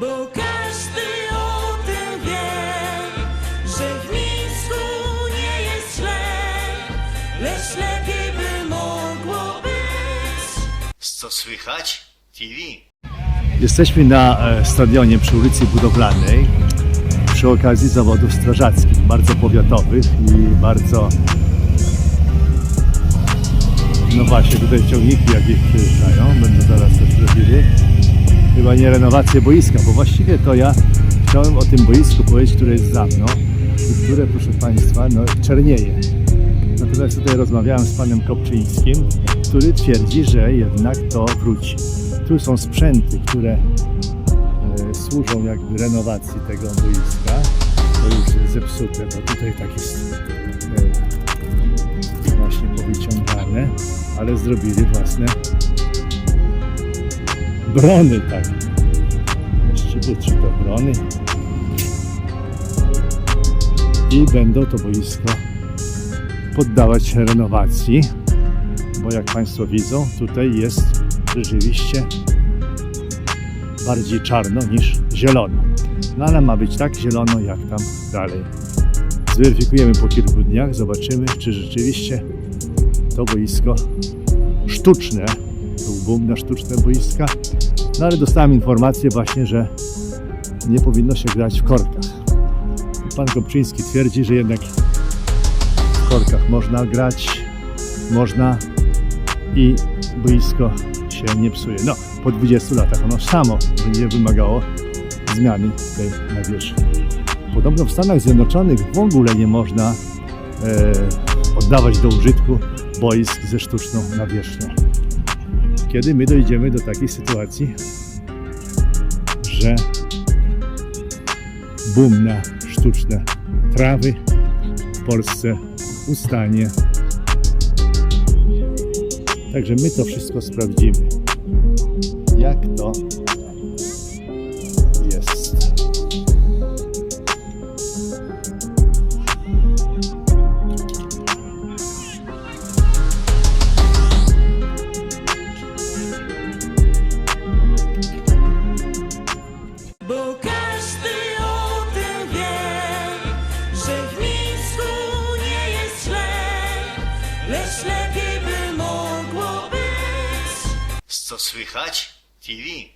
Bo każdy o tym wie, że w Mińsku nie jest źle, lecz lepiej by mogło być. Co słychać? TV. Jesteśmy na e, stadionie przy ulicy Budowlanej przy okazji zawodów strażackich, bardzo powiatowych i bardzo no właśnie tutaj ciągniki jakieś przyjeżdżają, będą zaraz coś robili. Chyba nie renowację boiska, bo właściwie to ja chciałem o tym boisku powiedzieć, które jest za mną i które proszę Państwa no, czernieje. Natomiast tutaj rozmawiałem z panem Kopczyńskim, który twierdzi, że jednak to wróci. Tu są sprzęty, które e, służą jakby renowacji tego boiska. To już zepsute, bo tutaj tak jest e, właśnie powyciągane, ale zrobili własne brony tak. Właściwie czy to brony. I będą to boisko poddawać renowacji, bo jak Państwo widzą, tutaj jest rzeczywiście bardziej czarno niż zielono. No ale ma być tak zielono, jak tam dalej. Zweryfikujemy po kilku dniach, zobaczymy, czy rzeczywiście to boisko sztuczne, był boom na sztuczne boiska, no ale dostałem informację właśnie, że nie powinno się grać w korkach. Pan Kopczyński twierdzi, że jednak w korkach można grać, można i boisko się nie psuje. No, po 20 latach ono samo będzie wymagało zmiany tej nawierzchni. Podobno w Stanach Zjednoczonych w ogóle nie można e, oddawać do użytku boisk ze sztuczną nawierzchnią. Kiedy my dojdziemy do takiej sytuacji, że boom na sztuczne trawy w Polsce ustanie. Także my to wszystko sprawdzimy. Jak to Co słychać? TV.